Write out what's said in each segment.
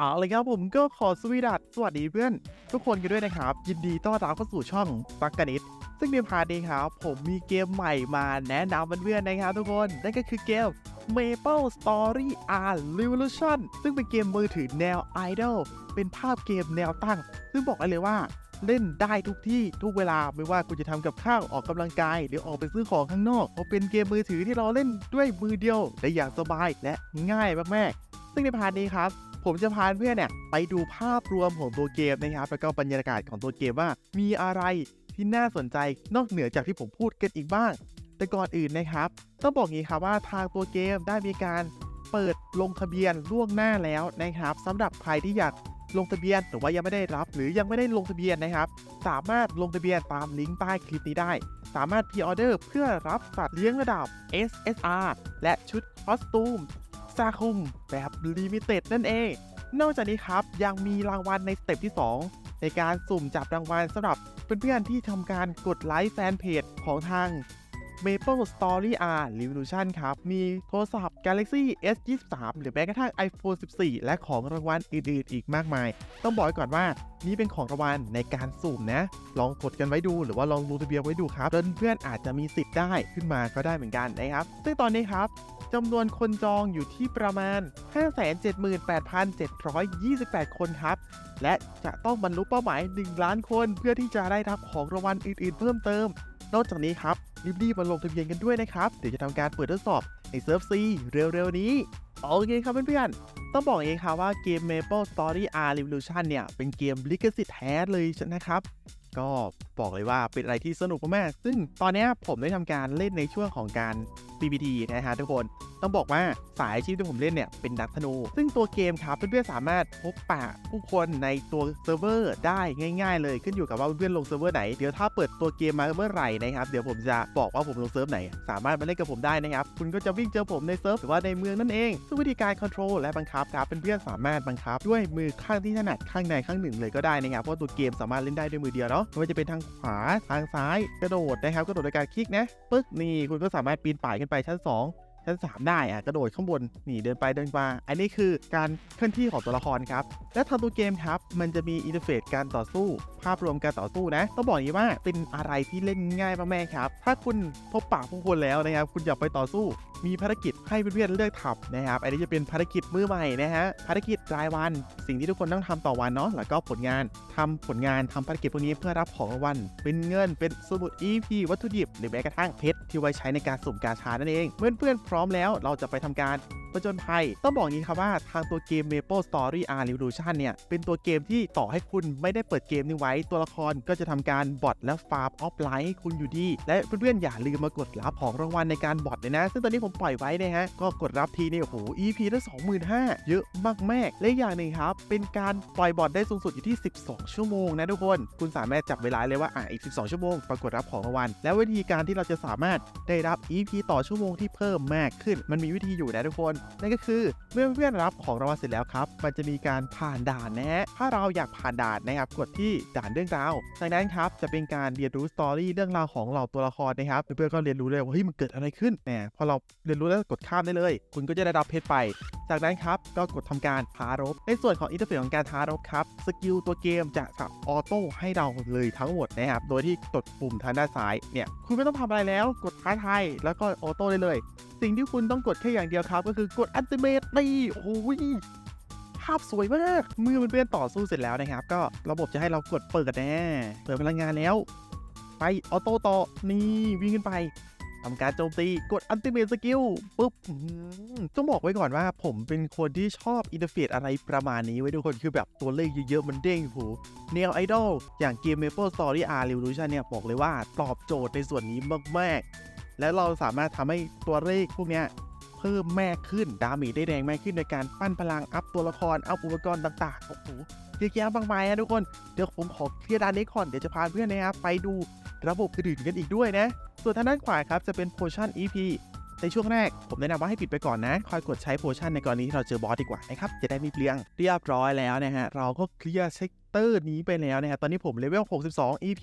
เอาเลยครับผมก็ขอสวีดัสสวัสดีเพื่อน ทุกคนกันด้วยนะครับ ยินดีต้อนรับเข้าสู่ช่องตักกนิดซึ่งในพาร์ทนี้ครับ ผมมีเกมใหม่มาแนะนำเพื่อนๆนะครับทุกคน นั่นก็คือเกม Maple Story R Revolution ซึ่งเป็นเกมมือถือแนว Idol เป็นภาพเกมแนวตั้ง ซึ่งบอกได้เลยว่าเล่นได้ทุกที่ทุกเวลาไม่ว่าคุณจะทำกับข้าวออกกำลังกาย หรือออกไปซื้อของข้างนอกเพราะเป็นเกมมือถือที่เราเล่นด้วยมือเดียวได้อย่างสบายและง่ายมากๆซึ่งในพาร์ทนี้ครับ ผมจะพาเพื่อนเนี่ยไปดูภาพรวมของตัวเกมนะครับแล้วก็บรรยากาศของตัวเกมว่ามีอะไรที่น่าสนใจนอกเหนือจากที่ผมพูดกันอีกบ้าง แต่ก่อนอื่นนะครับ ต้องบอกงี้ครับว่าทางตัวเกมได้มีการเปิดลงทะเบียนล่วงหน้าแล้วนะครับสำหรับใครที่อยากลงทะเบียนหรือว่ายังไม่ได้รับ หรือยังไม่ได้ลงทะเบียนนะครับ สามารถลงทะเบียนตามลิงก์ใต้คลิปนี้ได้ สามารถพ r ออเดอร์เพื่อรับสัตว์เลี้ยงระดับ SSR และชุดคอสตูม ซาคุมแบบลิมิเต็ดนั่นเอง นอกจากนี้ครับยังมีรางวัลในสเต็ปที่ 2 ในการสุ่มจับรางวัลสำหรับเพื่อนๆที่ทำการกดไลค์แฟนเพจของทาง Maple Story R Revolution ครับ มีโทรศัพท์ Galaxy S23 หรือแม้กระทั่ง iPhone 14 และของรางวัลอื่นๆ อีกมากมาย ต้องบอกไว้ก่อนว่านี่เป็นของรางวัลในการสุ่มนะ ลองกดกันไว้ดูหรือว่าลองลงทะเบียนไว้ดูครับเพื่อนๆอาจจะมีสิทธิ์ได้ขึ้นมาก็ได้เหมือนกันนะครับ ซึ่งตอนนี้ครับจำนวนคนจองอยู่ที่ประมาณ 578,728 คนครับ และจะต้องบรรลุเป้าหมาย 1 ล้านคนเพื่อที่จะได้รับของรางวัลอื่นๆ เพิ่มเติม นอกจากนี้ครับรีบๆมาลงทะเบียนกันด้วยนะครับ เดี๋ยวจะทำการเปิดทดสอบในเซิร์ฟซีเร็วๆนี้โอเคครับเพื่อนๆ ต้องบอกเองครับว่าเกม Maple Story R Revolution เนี่ย เป็นเกมลิขสิทธิ์แท้เลยนะครับ ก็บอกเลยว่าเป็นอะไรที่สนุกมาก ซึ่งตอนนี้ผมได้ทำการเล่นในช่วงของการ PPT นะฮะทุกคน ต้องบอกว่าสายอาชีพที่ผมเล่นเนี่ย เป็นนักธนู ซึ่งตัวเกมครับเพื่อนๆสามารถพบปะผู้คนในตัวเซิร์ฟเวอร์ได้ง่าย ๆ เลยขึ้นอยู่กับว่าเพื่อนๆลงเซิร์ฟเวอร์ไหน เดี๋ยวถ้าเปิดตัวเกมมาเมื่อไหร่นะครับ เดี๋ยวผมจะบอกว่าผมลงเซิร์ฟไหน สามารถมาเล่นกับผมได้นะครับ คุณก็จะวิ่งเจอผมในเซิร์ฟหรือว่าในเมืองนั่นเอง ซึ่งวิธีการคอนโทรลและบังคับครับเพื่อนๆสามารถบังคับ ด้วยมือข้างที่ถนัดข้างในข้างหนึ่งเลยก็ได้นะครับเพราะตัวเกมสามารถเล่นได้ด้วยมือเดียวเนาะไม่ว่าจะเป็นทางขวาทางซ้ายกระโดดนะครับกระโดดโดยการคลิกนะปึ๊กนี่คุณก็สามารถปีนป่ายขึ้นไปชั้น 2 ชั้น3ได้อะกระโดดข้างบนหนีเดินไปเดินมาอันนี้คือการเคลื่อนที่ของตัวละครครับ และทางตัวเกมครับ มันจะมีอินเทอร์เฟซการต่อสู้ ภาพรวมการต่อสู้นะต้องบอกอย่างนี้ว่าเป็นอะไรที่เล่นง่ายมากๆครับ ถ้าคุณพบปะผู้คนแล้วนะครับ คุณอยากไปต่อสู้มีภารกิจให้เพื่อนๆเลือกทำนะครับ อันนี้จะเป็นภารกิจมือใหม่นะฮะ ภารกิจรายวัน สิ่งที่ทุกคนต้องทำต่อวันเนาะ แล้วก็ผลงานทำผลงานทำภารกิจพวกนี้เพื่อรับของรางวัล เป็นเงิน เป็นสมุด EP วัตถุดิบ หรือแม้กระทั่งเพชรที่ไว้ใช้ในการสุ่มกาชานั่นเอง เพื่อนๆพร้อมแล้วเราจะไปทำการ ประจนภัย ต้องบอกอย่างนี้ครับว่าทางตัวเกม Maple Story R Revolution เนี่ย เป็นตัวเกมที่ต่อให้คุณไม่ได้เปิดเกมนี้ไว้ ตัวละครก็จะทำการบอทและฟาร์มออฟไลน์คุณอยู่ดี และเพื่อนๆอย่าลืมมากดรับของรางวัลในการบอทเลยนะ ซึ่งตอนนี้ผมปล่อยไว้นะฮะ ก็กดรับทีนี่โอ้โห EP ละ25,000 เยอะมากๆและอีกอย่างหนึ่งครับ เป็นการปล่อยบอทได้สูงสุดอยู่ที่ 12 ชั่วโมงนะทุกคน คุณสามารถจับเวลาเลยว่าอะอีก 12 ชั่วโมงปรากฏรับของรางวัล แล้ววิธีการที่เราจะสามารถได้รับ EP ต่อชั่วโมงที่เพิ่มมากขึ้น มันมีวิธีอยู่นะทุกคนนั่นก็คือเมื่อเพื่อนรับของรางวัลเสร็จแล้วครับ มันจะมีการผ่านด่านนะฮะถ้าเราอยากผ่านด่านนะครับกดที่ด่านเรื่องราวจากนั้นครับจะเป็นการเรียนรู้สตอรี่เรื่องราวของเราตัวละครนะครับเพื่อนๆก็เรียนรู้เลยว่าเฮ้ยมันเกิดอะไรขึ้นแหมพอเราเรียนรู้แล้วกดข้ามได้เลย คุณก็จะได้รับเพชรไป จากนั้นครับก็กดทำการท้ารบ ในส่วนของอินเทอร์เฟซของการท้ารบครับสกิลตัวเกมจะสับออโต้ให้เราเลยทั้งหมดนะครับโดยที่กดปุ่มทางด้านซ้ายเนี่ยคุณไม่ต้องทำอะไรแล้วกดท้าทายแล้วก็ออโต้ได้เลย สิ่งที่คุณต้องกดแค่อย่างเดียวครับ ก็คือกดอัลติเมทนี่โอ้ยภาพสวยมาก เมื่อเพื่อนๆต่อสู้เสร็จแล้วนะครับ ก็ระบบจะให้เรากดเปิดแน่เปิดพลังงานแล้ว ไปออโต้ต่อนี่วิ่งขึ้นไปทำการโจมตีกดอั t ติเม e สกิลปุ๊บต้องบอกไว้ก่อนว่า ผมเป็นคนที่ชอบอินเทอร์เฟซอะไรประมาณนี้ไว้ทุกคนคือแบบตัวเลขเยอะๆ มันเด้งหูแนวไอดอลอย่างเกม Maple Story R Revolution เนี่ย บอกเลยว่าตอบโจทย์ในส่วนนี้มากๆ และเราสามารถทำให้ตัวเลขพวกนี้เพิ่มแมากขึ้นดาเมจได้แรงแมากขึ้นในการปั้นพลังอัพตัวละครอัพอุปกรณ์ต่างๆโอ้โหเยอะแยะมากมายนะทุกคนเดี๋ยวผมขอเคลียร์ดานนี้ก่อนเดี๋ยวจะพาเพื่อนนะครับไปดูระบบอื่นๆกันอีกด้วยนะ ส่วนทางด้านขวาครับจะเป็น Potion EP ในช่วงแรกผมแนะนำว่าให้ปิดไปก่อนนะ คอยกดใช้ Potion ในกรณีที่เราเจอบอสดีกว่านะครับ จะได้ไม่เปลืองเรียบร้อยแล้วนะฮะ เราก็เคลียร์เซก เตอร์นี้ไปแล้วนะฮะตอนนี้ผมเลเวล 62 EP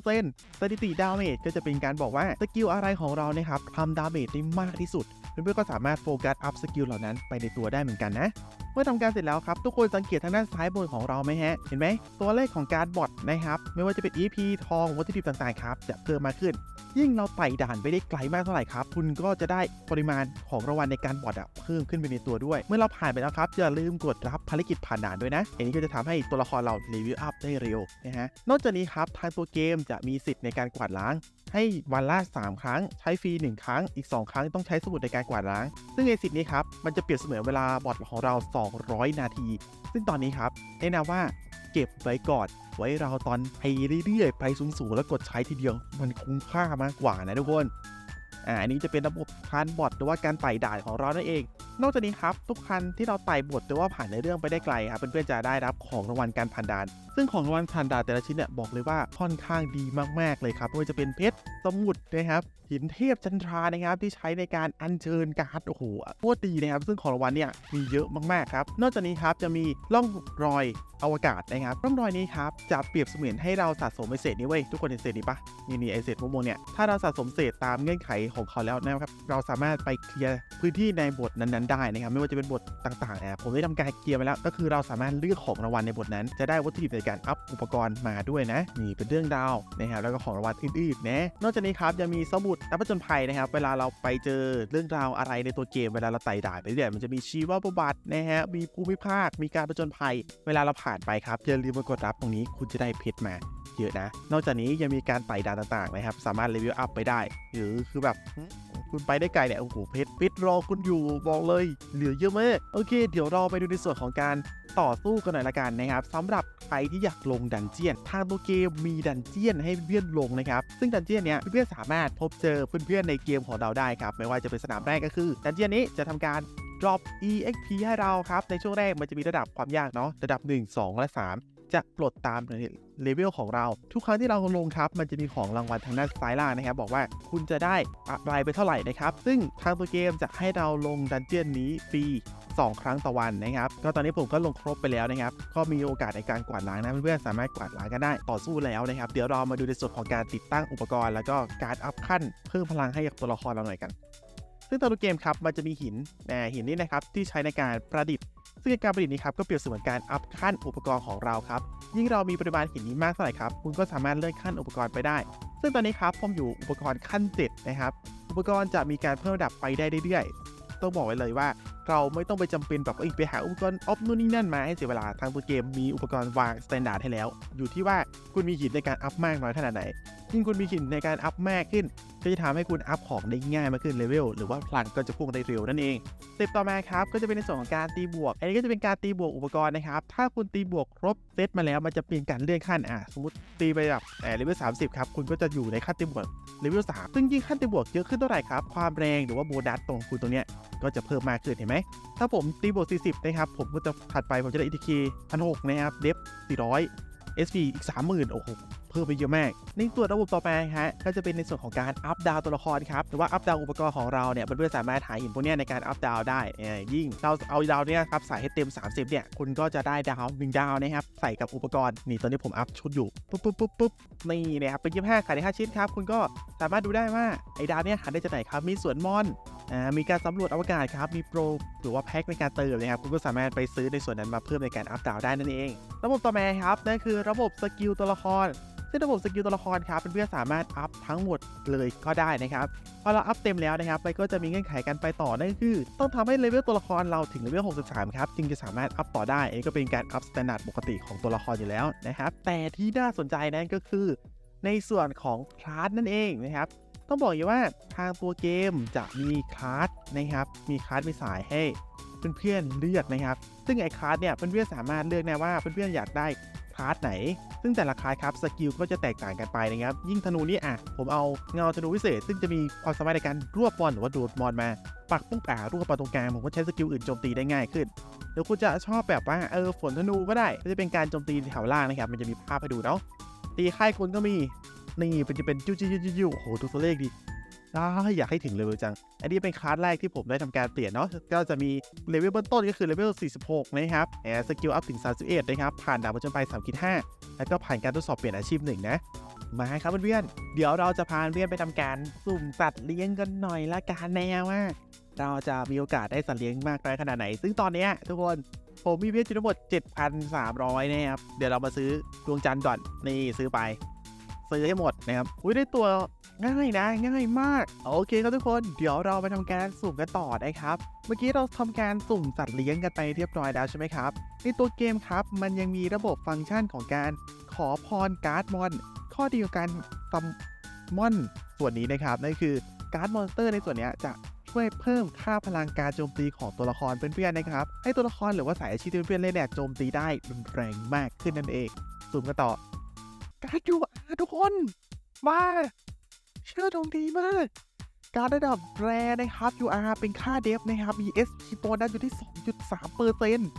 63%สถิติดาเมจก็จะเป็นการบอกว่าสกิลอะไรของเรานะครับทำดาเมจได้มากที่สุด เพื่อนๆก็สามารถโฟกัสอัพสกิลเหล่านั้นไปในตัวได้เหมือนกันนะเมื่อทำการเสร็จแล้วครับ ทุกคนสังเกตทางด้านซ้ายบนของเราไหมฮะ เห็นไหม ตัวเลขของการบอทนะครับ ไม่ว่าจะเป็น EP ทองวัตถุดิบต่างๆครับ จะเพิ่มมากขึ้น ยิ่งเราไต่ด่านไปได้ไกลมากเท่าไหร่ครับ คุณก็จะได้ปริมาณของรางวัลในการบอทอะเพิ่มขึ้นไปในตัวด้วย เมื่อเราผ่านไปแล้วครับอย่าลืมกดรับภารกิจผ่านด่านด้วยนะอันนี้ก็จะทำให้ตัวละครเราเลเวอัพได้เร็วนะฮะ นอกจากนี้ครับทางตัวเกมจะมีสิทธิ์ในการกวาดล้าง ให้วันละ 3 ครั้ง ใช้ฟรี 1 ครั้ง อีก 2 ครั้งต้องใช้สมุดในการกวาดล้าง ซึ่งในสิทธิ์นี้ครับ มันจะเปรียบเสมือนเวลาบอทของเรา 200 นาที ซึ่งตอนนี้ครับแนะนำว่าเก็บไว้ก่อน ไว้เราตอนไปเรื่อยๆ ไปสูงๆ แล้วกดใช้ทีเดียว มันคุ้มค่ามากกว่านะทุกคน อ่าอันนี้จะเป็นระบบคานบอทหรือว่าการไต่ด่านของเรานั่นเอง นอกจากนี้ครับทุกคันที่เราไต่บทหรือว่าผ่านในเรื่องไปได้ไกลครับเพื่อนๆจะได้รับของรางวัลการผ่านด่าน ซึ่งของรางวัลผ่านด่านแต่ละชิ้นเนี่ยบอกเลยว่าค่อนข้างดีมากๆเลยครับไม่ว่าจะเป็นเพชรสมุดนะครับหินเทพจันทรานะครับที่ใช้ในการอัญเชิญการ์ดโอ้โหโคตรดีนะครับ ซึ่งของรางวัลเนี่ยมีเยอะมากๆครับ นอกจากนี้ครับจะมีร่องรอยอวกาศนะครับร่องรอยนี้ครับจะเปรียบเสมือนให้เราสะสมไอเศษนี้เว้ยทุกคนเห็นเศษนี้ปะนี่นี่ไอเศษม่วงเนี่ยถ้าเราสะสมเศษตามเงื่อนไขของเขาแล้วนะครับ เราสามารถไปเคลียร์พื้นที่ในบทนั้นๆได้นะครับ ไม่ว่าจะเป็นบทต่างๆนะผมได้ทำการเคลียร์ไปแล้ว ก็คือเราสามารถเลือกของรางวัลในบทนั้น จะได้วัตถุดิบในการอัพอุปกรณ์มาด้วยนะนี่เป็นเรื่องดาวนะครับแล้วก็ของรางวัลอื่นๆนะนอกจากนี้ครับยังมีสมุดนักผจญภัยนะครับ เวลาเราไปเจอเรื่องราวอะไรในตัวเกมเวลาเราไต่ด่านไปเรื่อยมันจะมีชีวประวัตินะฮะมีภูมิภาคมีการผจญภัย เวลาเราผ่านไปครับอย่าลืมมากดรับตรงนี้คุณจะได้เพชรมาเยอะนะ นอกจากนี้ยังมีการไต่ด่านต่างๆนะครับ สามารถเลเวลอัพไปได้ หรือคือแบบคุณไปได้ไกลเนี่ยโอ้โหเพชรเพชรรอคุณอยู่บอกเลยเหลือเยอะมากโอเค เดี๋ยวเราไปดูในส่วนของการต่อสู้กันหน่อยละกันนะครับสำหรับใครที่อยากลงดันเจียน ทางตัวเกมมีดันเจียนให้เพื่อนลงนะครับซึ่งดันเจียนเนี้ยเพื่อนๆสามารถพบเจอเพื่อนๆในเกมของเราได้ครับไม่ว่าจะเป็นสนามแรกก็คือ ดันเจียนนี้จะทำการ drop EXP ให้เราครับในช่วงแรกมันจะมีระดับความยากเนาะระดับ 1 2 และ 3 จะปลดตามเลเวลของเรา ทุกครั้งที่เราลงครับ มันจะมีของรางวัลทางด้านซ้ายล่างนะครับ บอกว่าคุณจะได้อะไรไปเท่าไหร่นะครับ ซึ่งทางตัวเกมจะให้เราลงดันเจียนนี้ฟรี2 ครั้งต่อวันนะครับ ก็ตอนนี้ผมก็ลงครบไปแล้วนะครับ ก็มีโอกาสในการกวาดล้างนะเพื่อนๆสามารถกวาดล้างกันได้ต่อสู้แล้วนะครับ เดี๋ยวเรามาดูในส่วนของการติดตั้งอุปกรณ์ แล้วก็การอัพขั้นเพิ่มพลังให้กับตัวละครเราหน่อยกัน ซึ่งตัวเกมครับมันจะมีหินอ่หินนี่นะครับที่ใช้ในการประดิษฐ์ ซึ่งการผลิตนี้ครับก็เปรียบเสมือนการอัพขั้นอุปกรณ์ของเราครับ ยิ่งเรามีปริมาณหินนี้มากเท่าไหร่ครับ คุณก็สามารถเลื่อนขั้นอุปกรณ์ไปได้ ซึ่งตอนนี้ครับผมอยู่อุปกรณ์ขั้น7นะครับ อุปกรณ์จะมีการเพิ่มระดับไปได้เรื่อยๆ ต้องบอกไว้เลยว่าเราไม่ต้องไปจำเป็นแบบอ้ยไปหาอุปกรณ์ออฟนู่นนี่นั่นมาให้เสียเวลาทางตัวเกมมีอุปกรณ์วางสแตนดาร์ดให้แล้ว อยู่ที่ว่าคุณมีหินในการอัพมากน้อยขนาดไหนยิ่งคุณมีหินในการอัพมากขึ้น ก็จะทำให้คุณอัพของได้ง่ายมากขึ้นเลเวลหรือว่าพลังก็จะพุ่งได้เร็วนั่นเองสเต็ปต่อมาครับก็จะเป็นในส่วนของการตีบวก อันนี้ก็จะเป็นการตีบวกอุปกรณ์นะครับถ้าคุณตีบวกครบเซตมาแล้วมันจะเป็นการเลื่อนขั้นอะสมมติตีไปแบบแอบเลเวล30ครับคุณก็จะอยู่ในขั้นตีบวกเลเวล3ซึ่งยิ่งขั้นตีบวกเยอะขึ้นเท่าไหร่ครับความแรงหรือว่าโบนัสตรงคุณตรงเนี้ยก็จะเพิ่มมากขึ้นเห็นไหมไหม ถ้าผมตีบวก40 นะครับ ผมก็จะถัดไปผมจะได้อีทีคีพันหกนะครับ เดฟสี่ร้อยเอสพีอีกสามหมื่นโอ้โห เพิ่มไปเยอะมาก ในตัวนระบบต่อไปฮะก็จะเป็นในส่วนของการอัพดาวตัวละครครับหรือว่าอัพดาวอุปกรณ์ของเราเนี่ยเพื่อสามารถหาหินพวกนี้ในการอัพดาวได้ยิ่งเราเอาดาวเนี่ยครับใส่ให้เต็ม 30เนี่ยคุณก็จะได้ดาวหนึ่งดาวนะครับใส่กับอุปกรณ์นี่ตอนนี้ผมอัพชุดอยู่ปุ๊บปุ๊บปุ๊บปุ๊บนี่นะครับเป็น25ขายได้5ชิ้นครับคุณก็สามารถดูได้ว่าไอ้ดาวเนี่ยหาได้จากไหนครับมีสวนมอนมีการสำรวจอวกาศครับ มีโปรหรือว่าแพ็คในการเติมนะครับ คุณก็สามารถไปซื้อในส่วนนั้นมาเพิ่มในการอัพดาวได้นั่นเอง ระบบต่อมาครับนั่นคือระบบสกิลตัวละคร ซึ่งระบบสกิลตัวละครครับเพื่อนๆสามารถอัพทั้งหมดเลยก็ได้นะครับพอเราอัพเต็มแล้วนะครับมันก็จะมีเงื่อนไขการไปต่อนั่นก็คือ ต้องทำให้เลเวลตัวละครเราถึงเลเวล 63 ครับ จึงจะสามารถอัพต่อได้อันนี้ก็เป็นการอัพสแตนดาร์ดปกติของตัวละครอยู่แล้วนะครับ แต่ที่น่าสนใจนั่นก็คือ ในส่วนของคลาสนั่นเองนะครับ ต้องบอกอย่ว่าทางตัวเกมจะมีคลาสนะครับ มีคลาสมีสายให้เพื่อนๆเลือกนะครับ ซึ่งไอ้คลาสเนี่ยเพื่อนๆสามารถเลือกได้ว่าเพื่อนๆอยากได้ คลาสไหน ซึ่งแต่ละคลาสครับสกิลก็จะแตกต่างกันไปนะครับ ยิ่งธนูนี่อะ ผมเอาเงาธนูวิเศษ ซึ่งจะมีความสามารถในการรวบมอนหรือว่าดูดมอนมา ปักปุ๊บอ่ารวบมาตรงกลางผมก็ใช้สกิลอื่นโจมตีได้ง่ายขึ้นหรือคุณจะชอบแบบว่าเออฝนธนูก็ได้จะเป็นการโจมตีแถวล่างนะครับมันจะมีภาพให้ดูเนาะตีค่ายคุณก็มีนี่เป็นจะเป็นจิ้วจิ้วจิ้วจิ้วโอ้โหดูตัวเลขดิ ออยากให้ถึงเลเวลจัง อันนี้เป็นคลาสแรกที่ผมได้ทำการเปลี่ยนเนาะ ก็จะมีเลเวลเบื้องต้นก็คือเลเวล 46 นะครับแอร์สกิลอัพถึง 31 นะครับ ผ่านดาบผจญภัย3คิด5แล้วก็ผ่านการทดสอบเปลี่ยนอาชีพหนึ่งนะ มาครับเพื่อนเดี๋ยวเราจะพาเพื่อนไปทำการสุ่มสัตว์เลี้ยงกันหน่อยละกันแนวว่า เราจะมีโอกาสได้สัตว์เลี้ยงมากน้ขนาดไหน ซึ่งตอนนี้ทุกคนผมมีเพชรอยู่ทั้งหมด7,300 นะครับ เดี๋ยวเรามาซื้อดวงจันทร์ก่อน นี่ซื้อไป ซื้อให้หมดนะครับ อุ้ยได้ตัวง่ายนะง่ายมาก โอเคครับทุกคนเดี๋ยวเราไปทำการสุ่มกันต่อนะครับ เมื่อกี้เราทำการสุ่มสัตว์เลี้ยงกันไปเรียบร้อยแล้วใช่ไหมครับ ในตัวเกมครับ มันยังมีระบบฟังก์ชันของการขอพรการ์ดมอน ข้อดีของการซัมมอนส่วนนี้นะครับนั่นคือการ์ดมอนสเตอร์ในส่วนนี้จะช่วยเพิ่มค่าพลังการโจมตีของตัวละครเพื่อนๆนะครับ ให้ตัวละครหรือว่าสายอาชีพเพื่อนๆเล่นเนี่ยโจมตีได้รุนแรงมากขึ้นนั่นเองสุ่มกันต่อการ์ดยู ทุกคนมาเชื่อตรงดีมาก การระดับแรนะครับ UR เป็นค่าเดฟนะครับมี SP โบนัสอยู่ที่ 2.3เปอร์เซ็นต์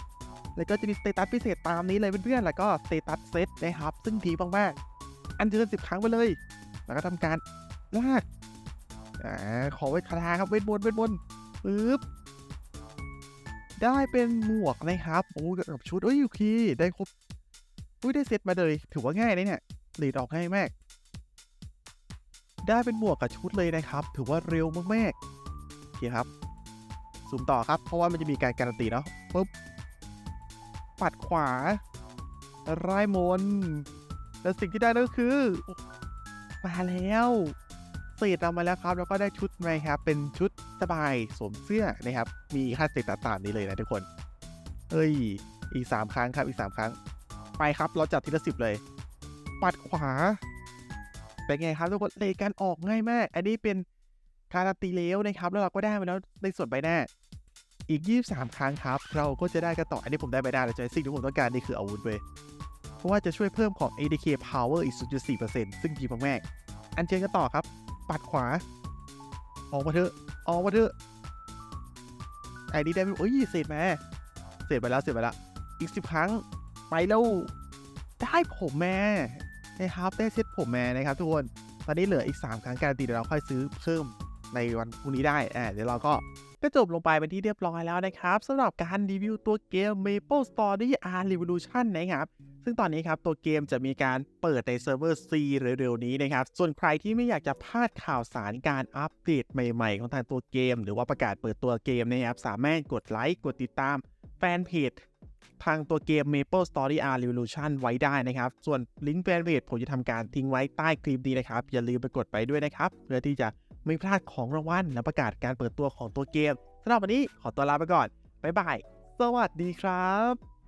แล้วก็จะมีสเตตัสพิเศษตามนี้เลยเพื่อนๆ แล้วก็สเตตัสเซตนะครับ ซึ่งดีมากๆ อันเชิญสิบครั้งไปเลย แล้วก็ทำการลากอขอไว้คาถาครับเวทมนต์เวทมนต์ปึ๊บได้เป็นหมวกนะครับโอ้กับชุดเอ้ยโอเคได้ครบอุ้ยได้เซตมาเลย ถือว่าง่ายเลยเนี่ย หลีดออกง่ายมาก ได้เป็นหมวกกับชุดเลยนะครับ ถือว่าเร็วมากๆโอเคครับซูมต่อครับ เพราะว่ามันจะมีการการันตีเนาะปุ๊บ ปัดขวาไร่มน และสิ่งที่ได้ก็คือ มาแล้วเศษเรามาแล้วครับ แล้วก็ได้ชุดมครับ เป็นชุดสบายสวมเสื้อนะครับ มีค่าเศษต่างๆนี้เลยนะทุกคน เอ้ย อีก3ครั้งครับ อีก3ครั้ง ไปครับ เราจัดทีละสิบเลย ปัดขวา เป็นไงครับทุกคนเลการออกง่ายมาก อันนี้เป็นการันตีแล้วนะครับ แล้วเราก็ได้มาแล้วในส่วนใบหน้า อีก 23 ครั้งครับ เราก็จะได้กันต่อ อันนี้ผมได้ใบหน้าแล้วใช่สิ่งที่ผมต้องการนี่คืออาวุธเว้ยเพราะว่าจะช่วยเพิ่มของ ADK Power อีก 0.4%ซึ่งดีมากๆอันเชิญกันต่อครับ ปัดขวา ออกมาเถอะ ออกมาเถอะไอ้นี่ได้ไหมโอ้ยเสร็จมาเสร็จไปแล้วเสร็จไปแล้วอีก10ครั้งไปแล้วได้ผมแม่ นะครับได้เซตผมแม่นะครับทุกคนตอนนี้เหลืออีก 3 ครั้งการันตีเดี๋ยวเราค่อยซื้อเพิ่มในวันพรุ่งนี้ได้อ่าเดี๋ยวเราก็ก็จบลงไปเป็นที่เรียบร้อยแล้วนะครับสำหรับการรีวิวตัวเกม Maple Story R Revolution นะครับ ซึ่งตอนนี้ครับตัวเกมจะมีการเปิดในเซิร์ฟเวอร์ C เร็วๆนี้นะครับ ส่วนใครที่ไม่อยากจะพลาดข่าวสารการอัปเดตใหม่ๆ ของทางตัวเกม หรือว่าประกาศเปิดตัวเกมนะครับ สามารถกดไลค์กดติดตามแฟนเพจ ทางตัวเกม Maple Story R Revolution ไว้ได้นะครับ ส่วนลิงก์แฟนเพจผมจะทำการทิ้งไว้ใต้คลิปนี้นะครับ อย่าลืมไปกดไปด้วยนะครับ เพื่อที่จะไม่พลาดของรางวัลและประกาศการเปิดตัวของตัวเกมสำหรับวันนี้ขอตัวลาไปก่อน บ๊ายบาย สวัสดีครับ